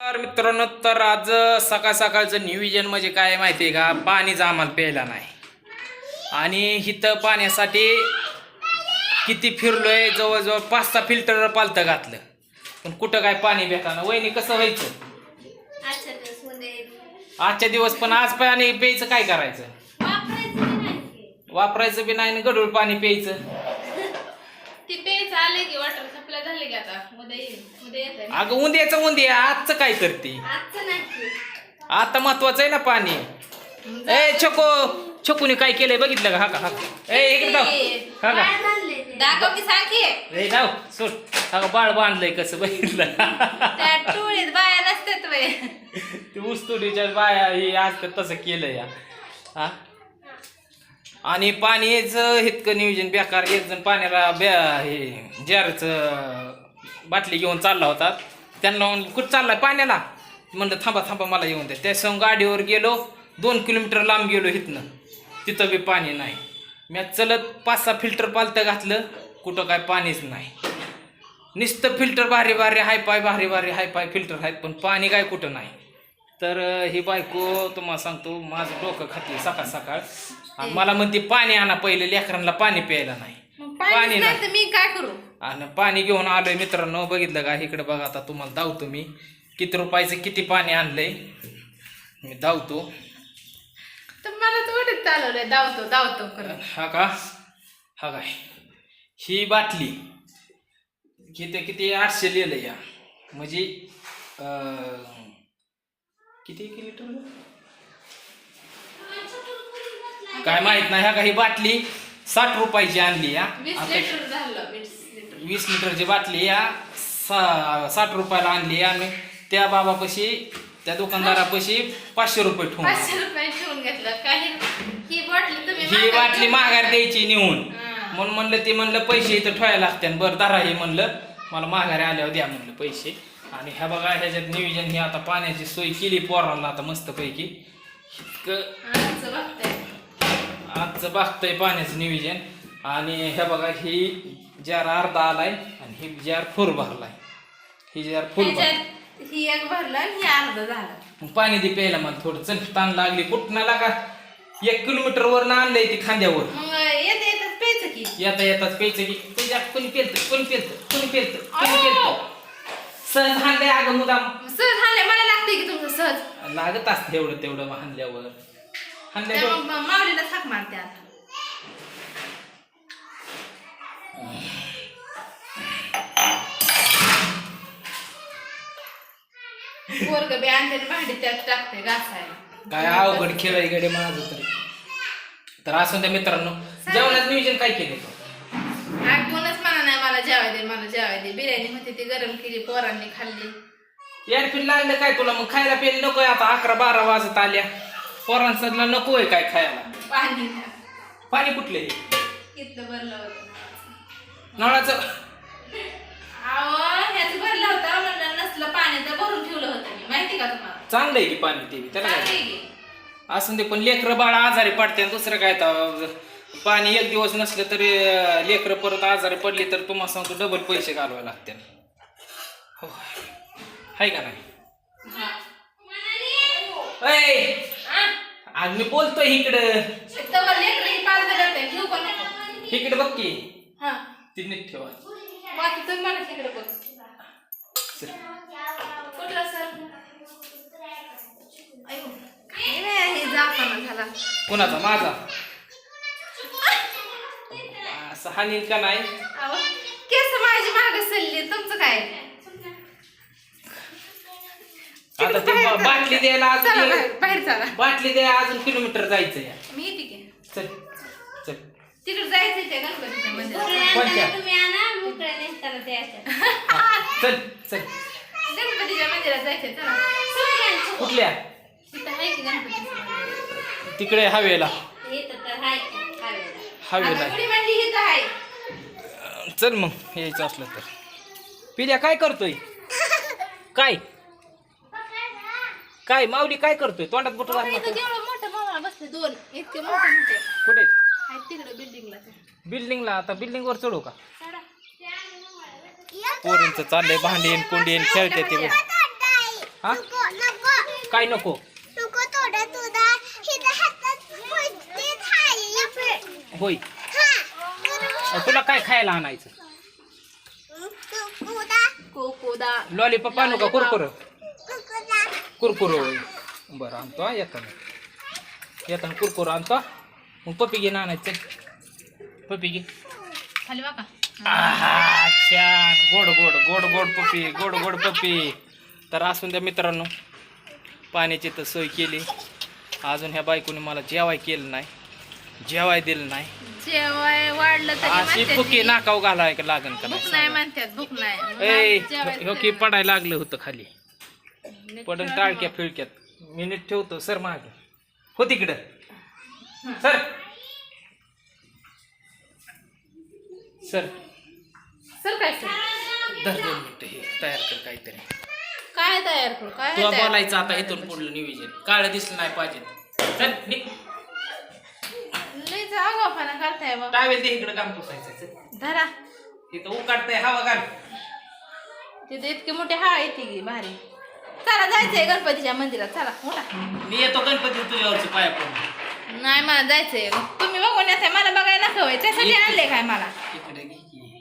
तर मित्रांनो तर आज सकाळ सकाळचं नियोजन म्हणजे काय माहिती आहे का? पाणीच आम्हाला प्यायला नाही. आणि इथं पाण्यासाठी किती फिरलोय जवळजवळ पाच सहा फिल्टर पालतं घातलं. पण कुठं काय पाणी भेटाना? वहिनी कसं व्हायचं? मध्ये आजच्या दिवस पण आज पाणी प्यायचं काय करायचं? वापरायचं बी नाही. गडूळ पाणी प्यायचं ती प्यायचं आले की वॉटर सप्लाय झाले की आता. उद्या येईल. उद्या येत आहे अगं उंद्याचं उंद्या आजचं काय करते? आजचं नाही आता महत्वाचं आहे ना पाणी. ए छको. छकुनी काय केलंय बघितलं का? हा का हा का? ए इकडे जाऊ. हा का? दाखव की सांग की ए जाऊ. सोड. हा का बाळ बांधलंय कसं बघितलं? त्या टोळीत बाया नसतात वय ते ऊसतोडीच्या बाया हे आज तसं केलं या. हा? आणि पाणीच इतकं नियोजन बेकार. एक जण पाण्याला ब्या हे जारचं बाटली घेऊन चालला होता. त्यांना कुठं चाललाय पाण्याला? म्हणलं थांबा थांबा मला येऊन द्या त्या संग गाडीवर गेलो. दोन किलोमीटर लांब गेलो इथनं. तिथं बी पाणी नाही. मी चलत पाच सहा फिल्टर पालतं घातलं. कुठं काय पाणीच नाही. नुसतं फिल्टर भारी भारी हाय पाय भारी भारी हाय पाय फिल्टर आहेत पण पाणी काय कुठं नाही. तर ही बायको तुम्हाला सांगतो माझं डोकं खाते सकाळ सकाळ. आणि मला म्हणते पाणी आणा पहिले लेकरांना पाणी प्यायला नाही. पाणी नाही. नाही. तर मी काय करू? आणि पाणी घेऊन आलोय मित्रांनो. बघितलं का? इकडे बघा आता तुम्हाला धावतो मी. किती रुपयाचं किती पाणी आणलंय? मी धावतो तर मला तर वाटत चालवलंय. धावतो धावतो करत हा का? हा काय? ही बाटली. किती किती? आठशे लिहिलं या. म्हणजे किती लिटर? काय माहीत नाही. हा का? ही बाटली साठ रुपयाची आणली या. वीस लिटरची बाटली या सा साठ रुपयाला आणली आणि त्या बाबापाशी त्या दुकानदारापाशी पाचशे रुपये ठेवून पाचशे रुपये ठेवून घेतलं. काही ही बाटली तुम्ही ही माघारी बाटली. द्यायची नेऊन. हा. म्हणून म्हणलं ते म्हणलं पैसे इथं ठेवायला लागते बरं धरा हे म्हणलं. मला माघारी आल्यावर द्या म्हणलं पैसे. आणि ह्या बघा ह्याच्यात नियोजन हे आता पाण्याची सोय केली पोरांना आता मस्तपैकी. इतकं बघताय. आजचं बघतंय पाण्याचं नियोजन. आणि ह्या बघा ही जार अर्धा आलाय आणि ही जार फुल भरलाय. ही जार फुल भर ह्याच्यात ही एक भरलं आणि ही अर्ध झालं पाणी दे प्यायला मला थोडं. चल ताण लागली. कुठं लागा. एक किलोमीटर वर आणलंय ती खांद्यावर. मग येत येतच प्यायचं की. येता येताच प्यायचं की. तुझ्या कोणी पेलत कोणी पेलत कोणी पेलत कोणी पेलत. सहज हाणलंय अगं मुदाम. सहज हाणले मला लागते की तुमचं सहज. लागत असतं एवढं तेवढं हाणल्यावर. हाणल्यावर त्यामुळे माऊलीला थाक मारते आता. पोरग बी आणते आणि भांडी त्यात टाकते घासायला. काय अवघड खेळ आहे गडे माझं तरी. तर असं त्या मित्रांनो जेवणाचं नियोजन काय केलं तू कोणच म्हणा नाही मला जेवाय दे मला जेवाय दे. बिर्याणी होती ती गरम केली पोरांनी खाल्ली. एअरफिल लागलं काय तुला? मग खायला प्यायला नको आता अकरा बारा वाजत आल्या. पोरांसला नको आहे काय खायला. पाणी. पाणी कुठले? किती भरलं होतं. नळाचं. अहो ह्याच भरलं होतं म्हणलं नसलं पाणी तर भरून ठेवलं होतं. माहिती का तुम्हाला? चांगलं आहे की पाणी ते बी. त्याला काय चांगली आहे की. असं ते पण लेकरं बाळ आजारी पडते आणि दुसरं काय तर पाणी एक दिवस नसलं तरी अं, लेकरं परत आजारी पडली तर तुम्हाला सांगतो डबल पैसे घालवावे लागते हो आहे का नाही? हा. आज मी बोलतोय इकडं. लेकरं ही पाच का नको. इकडे बघ की. हा. ती नीट ठेवा. बाकी तुम्ही मला तिकडे बघ. चल. कुठला सर अयो, काय झाला कोणाचा? माझा. असं हानील का नाही? अहो, केस माझी माग सल्ली तुमचं काय? आता ते बा- बाटली द्यायला चला अजून बाहेर बाहेर चला. बाटली द्यायला अजून किलोमीटर जायचं या मी येते की? चल चल. तिकडे जायचं ते गणपतीच्या मंदिरात. कोणत्या? तुम्ही आणा मोकळ्या नेसताना ते असतात हा, चल चल. गणपतीच्या मंदिरात जायचं चला. कुठल्या? तिथं आहे की गणपतीचं मंदिर तिकडे हवेला. हवेला. चल मग यायचं असलं तर. पिल्या काय करतोय? काय? काय माऊली काय करतोय? तोंडात बोट दोन. इतके मोठे मोठे. कुठे? तिकडे बिल्डिंगला बिल्डिंगला आता बिल्डिंग वर चढू का? पोरींचं चाललंय भांडीन कुंडीन खेळते ते. हा? काय नको थोडं तुझा हिथं हातात पैसे खायला होय. हा तुला काय खायला आणायचं? कुकुदा. कोकोदा लॉलीपॉप आणू का? कुरकुर? कुकुदा. कुरकुर होय. बरं आणतो हा, येताना येताना कुरकुर आणतो. मग पप्पी घे ना आणायचं. पप्पी घे. खाली बघा आहा, छान. गोड गोड गोड गोड पप्पी गोड गोड पप्पी तर असून द्या मित्रांनो पाण्याची तर सोय केली. अजून ह्या बायकोने मला जेवाय केलं नाही. जेवाय दिलं नाही. जेवाय वाढलं तरी अशी नाकाव घालाय का लागन का भूक नाही नाही म्हणतात भूक ए हो की पडायला लागलं होतं खाली. पडून टाळक्या. फिळक्यात. मी नीट ठेवतो सर मागे. हो तिकडं. सर. सर. सर काय सर? दर दोन मिनिटं हे तयार कर काहीतरी. काय तयार करू? काय तुला तयार बोलायचं आता इथून पुढलं नियोजन. काळ दिसलं नाही पाहिजे. चल निघ. लय जागोपणा करताय मग टावेल दे इकडे काम पुसायचं. धरा. इथं उकाडतंय हवा घाल. तिथे इतकी मोठी हा येते की भारी. चला जायचंय गणपतीच्या मंदिरात. चला मोठा. मी येतो गणपती तुझ्यावरची पाया पडून. नाही मला जायचंय. तुम्ही बघून येताय मला बघायला नको होय त्यासाठी आणले काय मला? इकडे घे. की.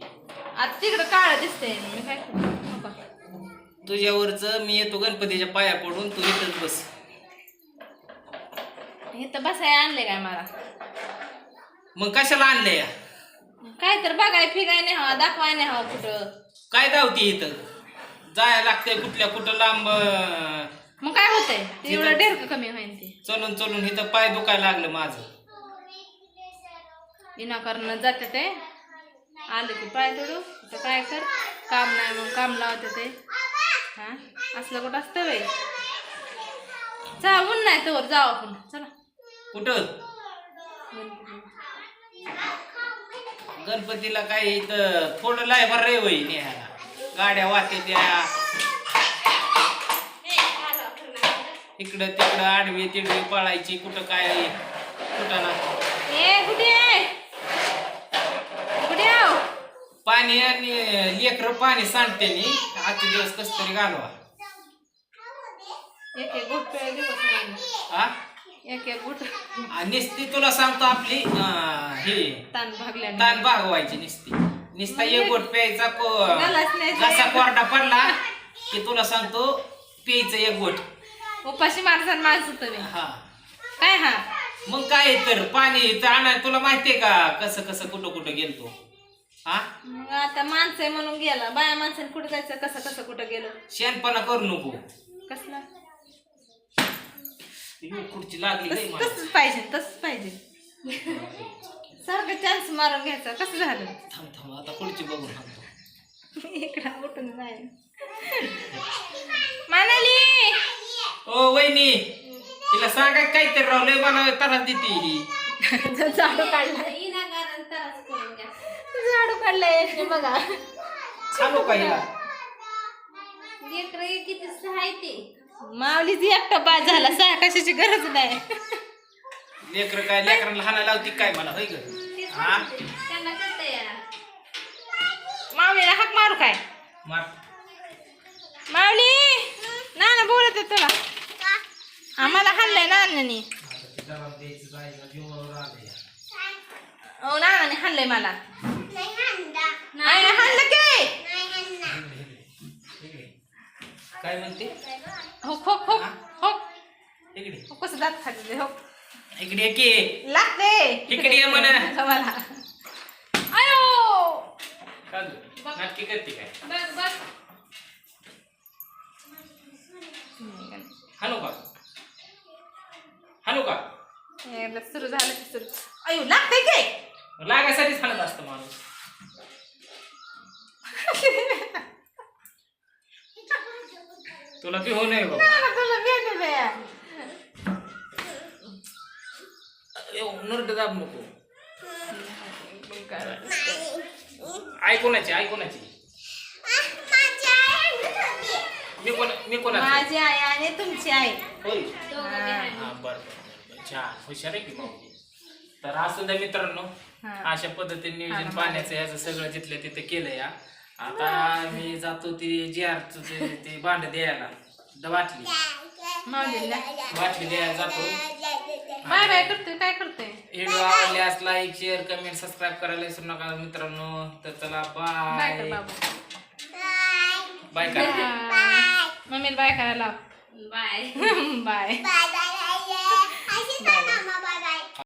आता तिकडं काळ दिसतंय. मी काय करू? नको. तुझ्यावरच मी येतो गणपतीच्या पाया पडून तू इथंच बस. इथं बसाय आणले काय मला? मग कशाला आणले या काय तर बघाय फिराय नाही हवा दाखवाय नाही हवा कुठं. काय धावती इथं? जायला लागतंय कुठल्या कुठं लांब अं, मग काय होतंय? ते एवढं डेरक कमी होईन ते. चलून चलून इथं पाय दुखायला लागलं माझं. विनाकारण जाते ते. आले की पाय तोडू तर काय कर? काम नाही मग काम लावते ते. हा? असलं कुठं असतं बाई? जा ऊन नाही तर जाऊ आपण. चला. कुठं? गणपतीला काय इथं थोडं लायभर रे वय नेहायला गाड्या वाहते त्या. इकडं तिकडं आडवी तिडवी पळायची कुठं काय कुठं ना? आहो? पाणी आणि लेकरं पाणी सांडते नी. आजचे दिवस कस तरी घालवा. एक एक गुट. आणि निस्ती तुला सांगतो आपली हे ताण भागल्या ताण भागवायची निस्ती. निस्ता एक गोट प्यायचा को गलास नाही. घसा कोरडा पडला की तुला सांगतो प्यायचं एक गोट. उपाशी माणसानं माणसं तुम्ही हा. काय हा? मग काय तर पाणी इथं आणाय तुला माहितीये का कसं कसं कुठं कुठं गेलतो? हा? मग आता माणसं आहे म्हणून गेला. बाया माणसाने कुठं जायचं कसं कसं कुठं गेलो? शेणपणा करू नको. कसलं? खुर्ची लागली मला. तसंच पाहिजे तसंच पाहिजे. सारखं चान्स मारून घ्यायचा. कसं झालं? थांब थांब आता खुर्ची बघून थांबतो इकडं उठून जाईल. मानाली! ओ वहिनी तिला सांगा काहीतरी राव लय मला त्रास देते ही. झाडू काढलाय विनाकारण त्रास करून घ्या. झाडू काढलाय. हे बघा. सांगू का हिला? लेकरं किती सहाय ते माऊलीच एकटा बाद झाला सहा कशाची गरज नाही. लेकर काय लेकरांना हाना लावती काय मला होय ग? हा? त्यांना माऊलीला हाक मारू काय? मार. माऊली नाना बोलत आहे तुला. आम्हाला हाणलंय नानाने. ओ नानाने हाणलंय मला. नाही हाणलं की? काय म्हणते? हो हो हो हो? इकडे. हो, कसं दात खाते हो. इकडे ये की. लागते इकडे ये म्हणा. मला. अयो का ग? नाटकी करते काय? बघ बघ. हाणू का? हाणू का? सुरू झालं सुरू. अयो लागते की. लागायसाठीच हाणत असतं माणूस. तुला बी हो नाही नरड दाब नको आई कोणाची आई कोणाची मी कोण मी कोणाची माझी आई आणि तुमची आई होय हा. आहे. हा बरं बरं बरं. छान हुशार आहे की तर असू द्या मित्रांनो हा. अशा पद्धतीने नियोजन. पाण्याचं ह्याचं सगळं जिथल्या तिथे केलं या आता मी जातो ती जे ते ते भांड द्यायला. द बाटली. माऊलीला बाटली द्यायला जातो. बाय बाय करते काय करते? व्हिडिओ आवडल्यास लाईक शेअर कमेंट सबस्क्राईब करायला विसरू नका मित्रांनो. तर चला बाय कर बाय बाबू. बाय करा मम्मीला बाय करायला बाय बाय बाय